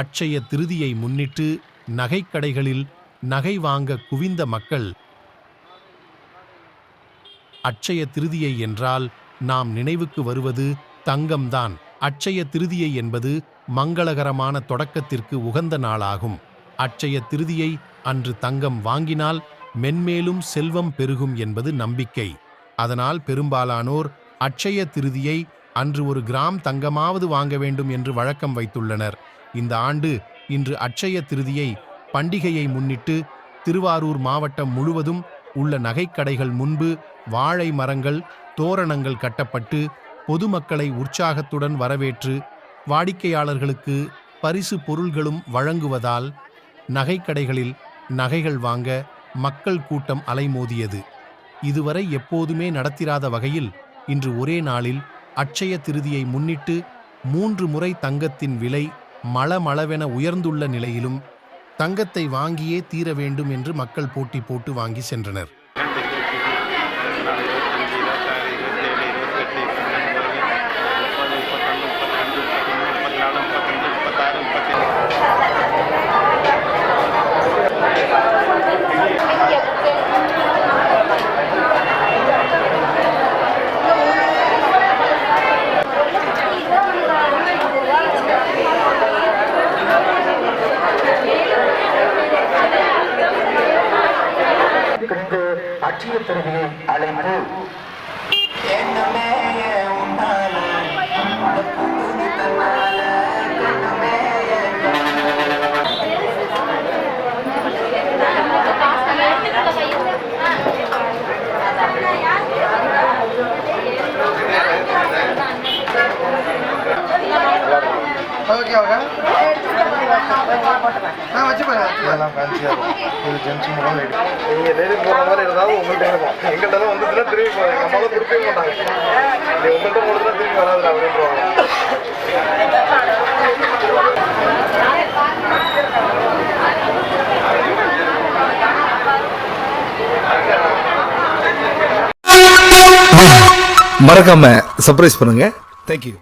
அட்சய திருதியை முன்னிட்டு நகைக்கடைகளில் நகை வாங்க குவிந்த மக்கள் அட்சய திருதியை என்றால் நாம் நினைவுக்கு வருவது தங்கம்தான். அட்சய திருதியை என்பது மங்களகரமான தொடக்கத்திற்கு உகந்த நாளாகும். அட்சய திருதியை அன்று தங்கம் வாங்கினால் மென்மேலும் செல்வம் பெருகும் என்பது நம்பிக்கை. அதனால் பெரும்பாலானோர் அட்சய திருதியை அன்று ஒரு கிராம் தங்கமாவது வாங்க வேண்டும் என்று வழக்கம் வைத்துள்ளனர். இந்த ஆண்டு இன்று அட்சய திருதியை பண்டிகையை முன்னிட்டு திருவாரூர் மாவட்டம் முழுவதும் உள்ள நகைக்கடைகள் முன்பு வாழை மரங்கள் தோரணங்கள் கட்டப்பட்டு பொதுமக்களை உற்சாகத்துடன் வரவேற்று வாடிக்கையாளர்களுக்கு பரிசு பொருள்களும் வழங்குவதால் நகைக்கடைகளில் நகைகள் வாங்க மக்கள் கூட்டம் அலைமோதியது. இதுவரை எப்போதுமே நடத்திராத வகையில் இன்று ஒரே நாளில் அட்சய திருதியை முன்னிட்டு மூன்று முறை தங்கத்தின் விலை மளமளவென உயர்ந்துள்ள நிலையிலும் தங்கத்தை வாங்கியே தீர வேண்டும் என்று மக்கள் போட்டி போட்டு வாங்கி சென்றனர். கண்டு அச்சிய திறமையை அழைப்பு என்னமே ஓகே ஓகே ஆ வச்சு இதெல்லாம் ஃபேன்சியாக இருக்கும். இது ஜென்ஸ் லேடி மாதிரி இருந்தாலும் உங்கள்கிட்ட இருக்கும். எங்கிட்ட தான் வந்துச்சுன்னா திரும்பி போகும் எங்க அம்மாவும் கொடுக்கவே மாட்டாங்க. நீ உங்கள்கிட்ட போனதுன்னா திரும்பி வராது அப்படின்றவாங்க மறக்காம சர்ப்ரைஸ் பண்ணுங்க. தேங்க்யூ